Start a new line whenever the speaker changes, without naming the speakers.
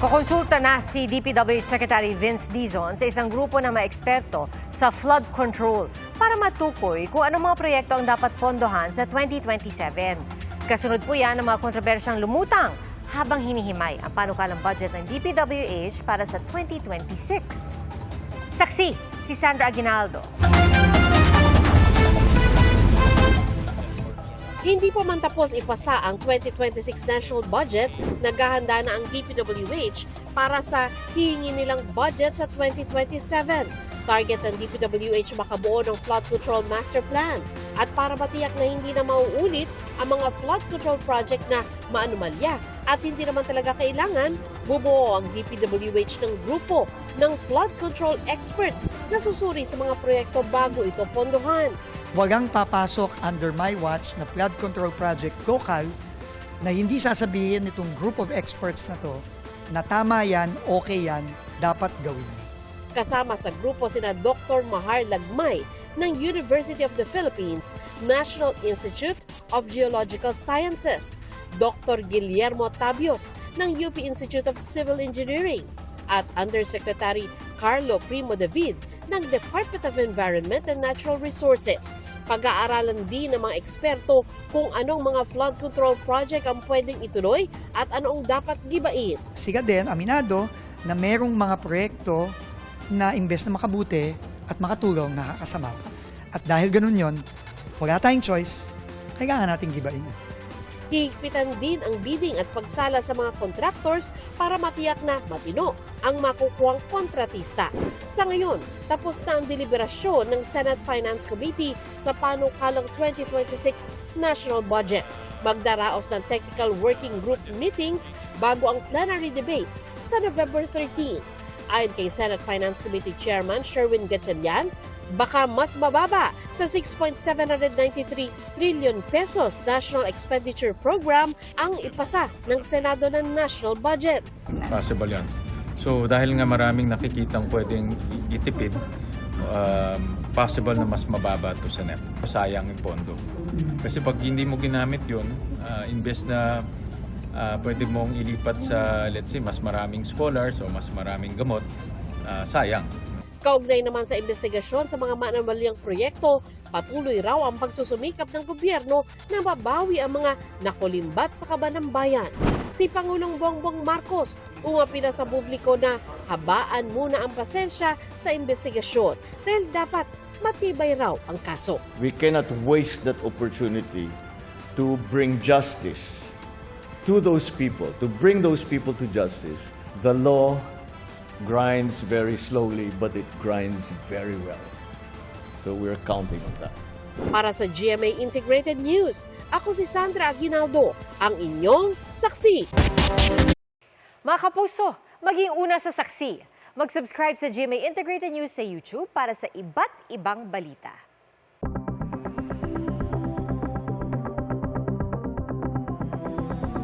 Kukonsulta na si DPWH Secretary Vince Dizon sa isang grupo ng mga eksperto sa flood control para matukoy kung anong mga proyekto ang dapat pondohan sa 2027. Kasunod po yan ang mga kontrobersyang lumutang habang hinihimay ang panukalang budget ng DPWH para sa 2026. Saksi, si Sandra Aguinaldo.
Hindi pa man tapos ipasa ang 2026 national budget, naghahanda na ang DPWH para sa hihingi nilang budget sa 2027. Target ng DPWH makabuo ng flood control master plan at para matiyak na hindi na mauulit ang mga flood control project na maanumalya at hindi naman talaga kailangan, bubuo ang DPWH ng grupo ng flood control experts na susuri sa mga proyekto bago ito pondohan.
Walang papasok under my watch na flood control project local na hindi sasabihin nitong group of experts na to na tama yan, okay yan, dapat gawin.
Kasama sa grupo sina Dr. Mahar Lagmay ng University of the Philippines National Institute of Geological Sciences, Dr. Guillermo Tabios ng UP Institute of Civil Engineering, at Undersecretary Carlo Primo David ng Department of Environment and Natural Resources. Pag-aaralan din ng mga eksperto kung anong mga flood control project ang pwedeng ituloy at anong dapat gibain.
Sila din, aminado, na merong mga proyekto na imbes na makabuti at makatulong, nakakasama. At dahil ganun yon, wala tayong choice, kailangan nating gibain.
Hihigpitan din ang bidding at pagsala sa mga contractors para matiyak na matino ang makukuhang kontratista. Sa ngayon, tapos na ang deliberasyon ng Senate Finance Committee sa panukalang 2026 national budget. Magdaraos ng technical working group meetings bago ang plenary debates sa November 13. Ayon kay Senate Finance Committee Chairman Sherwin Gatchalian, baka mas mababa sa 6.793 trillion pesos national expenditure program ang ipasa ng Senado ng national budget.
possible yan. So dahil nga maraming nakikitang pwedeng itipid, um, possible na mas mababa to sa NEP. Sayang yung pondo. Kasi pag hindi mo ginamit yun, uh, imbes na uh, pwede mong ilipat sa, let's say, mas maraming scholars o mas maraming gamot, uh, sayang.
Kaugnay naman sa investigasyon sa mga manabalyang proyekto, patuloy raw ang pagsusumikap ng gobyerno na mabawi ang mga nakulimbat sa kaban ng bayan. Si Pangulong Bongbong Marcos umapila sa publiko na habaan muna ang pasensya sa investigasyon dahil dapat matibay raw ang kaso.
We cannot waste that opportunity to bring justice to those people, to bring those people to justice. The law grinds very slowly, but it grinds very well. So we're counting on that.
Para sa GMA Integrated News, ako si Sandra Aguinaldo, ang inyong saksi.
Mga kapuso, maging una sa saksi. Mag-subscribe sa GMA Integrated News sa YouTube para sa iba't ibang balita.